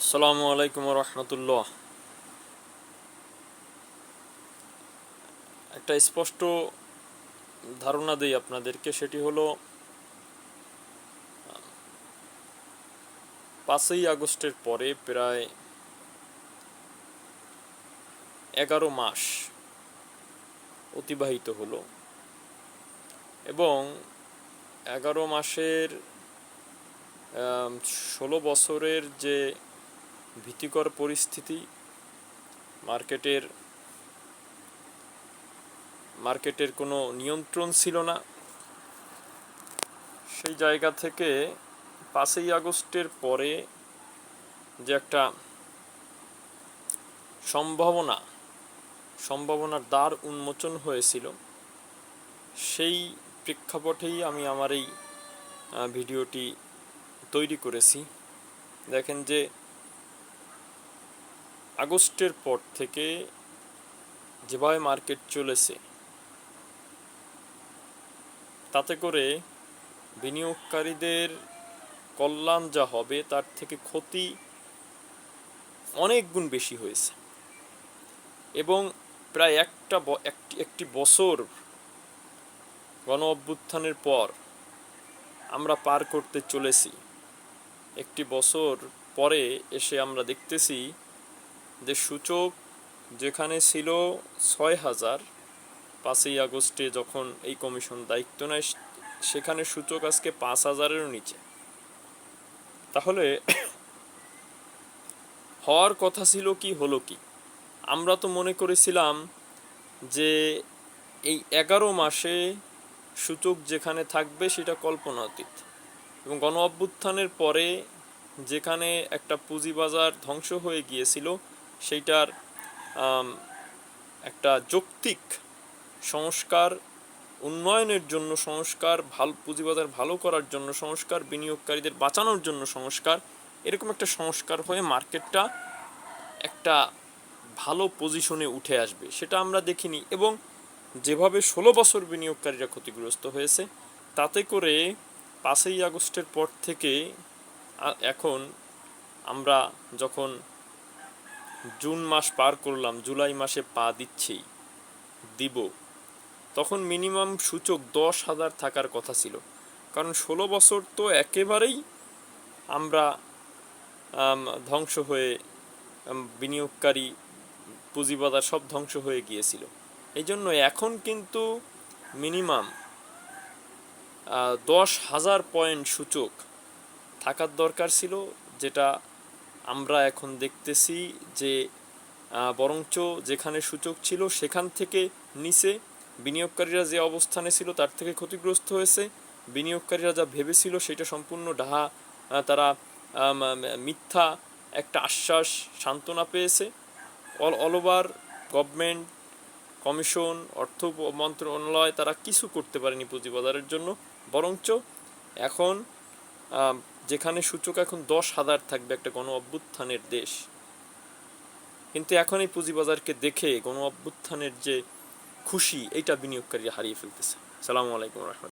আসসালামু আলাইকুম রহমতুল্লাহ। একটা স্পষ্ট ধারণা দেই আপনাদেরকে, সেটি হলো, পাঁচই আগস্টের পরে প্রায় এগারো মাস অতিবাহিত হলো এবং এগারো মাসের ষোলো বছরের যে ভীতিকর পরিস্থিতি, মার্কেটের মার্কেটের কোনো নিয়ন্ত্রণ ছিল না। সেই জায়গা থেকে পাঁচই আগস্টের পরে যে একটা সম্ভাবনা, সম্ভাবনার দ্বার উন্মোচন হয়েছিল, সেই প্রেক্ষাপটেই আমি আমার এই ভিডিওটি তৈরি করেছি। দেখেন যে আগস্টের পর থেকে যেভাবে মার্কেট চলেছে, তাতে করে বিনিয়োগকারীদের কল্যাণ যা হবে তার থেকে ক্ষতি অনেক গুণ বেশি হয়েছে। এবং প্রায় একটা একটি বছর গণ অভ্যুত্থানের পর আমরা পার করতে চলেছি। একটি বছর পরে এসে আমরা দেখতেছি যে সূচক যেখানে ছিল ছয় হাজার পাঁচই আগস্টে যখন এই কমিশন দায়িত্ব নেয়, সেখানে সূচক আজকে পাঁচ হাজারেরও নিচে। তাহলে হওয়ার কথা ছিল কি, হলো কি? আমরা তো মনে করেছিলাম যে এই এগারো মাসে সূচক যেখানে থাকবে সেটা কল্পনাতীত এবং গণ অভ্যুত্থানের পরে যেখানে একটা পুঁজিবাজার ধ্বংস হয়ে গিয়েছিল সেইটার একটা যৌক্তিক সংস্কার, উন্নয়নের জন্য সংস্কার, ভালো পুঁজিবাজার ভালো করার জন্য সংস্কার, বিনিয়োগকারীদের বাঁচানোর জন্য সংস্কার, এরকম একটা সংস্কার হয়ে মার্কেটটা একটা ভালো পজিশনে উঠে আসবে। সেটা আমরা দেখিনি এবং যেভাবে ষোলো বছর বিনিয়োগকারীরা ক্ষতিগ্রস্ত হয়েছে, তাতে করে পাঁচই আগস্টের পর থেকে এখন আমরা যখন জুন মাস পার করলাম জুলাই মাসে পা দিচ্ছি দিব। তখন মিনিমাম সূচক দশ হাজার থাকার কথা ছিল। কারণ ষোলো বছর তো একেবারেই আমরা আম, ধ্বংস হয়ে বিনিয়োগকারী পুঁজিবাজার সব ধ্বংস হয়ে গিয়েছিল। এই জন্য এখন কিন্তু মিনিমাম দশ হাজার পয়েন্ট সূচক থাকার দরকার ছিল যেটা আমরা এখন দেখতেছি যে বরঞ্চ যেখানে সূচক ছিল সেখান থেকে নিচে বিনিয়োগকারীরা যে অবস্থানে ছিল তার থেকে ক্ষতিগ্রস্ত হয়েছে। বিনিয়োগকারীরা যা ভেবেছিল সেটা সম্পূর্ণ ডাহা তারা মিথ্যা একটা আশ্বাস সান্ত্বনা পেয়েছে। All all over government, commission, অর্থ মন্ত্রণালয় তারা কিছু করতে পারেনি পুঁজিবাজারের জন্য। বরঞ্চ এখন যেখানে সূচক এখন দশ হাজার থাকবে একটা গণ অভ্যুত্থানের দেশ। কিন্তু এখন এই পুঁজিবাজারকে দেখে গণ অভ্যুত্থানের যে খুশি, এইটা বিনিয়োগকারী হারিয়ে ফেলতেছে। সালামু আলাইকুম রহমতুল্লাহ।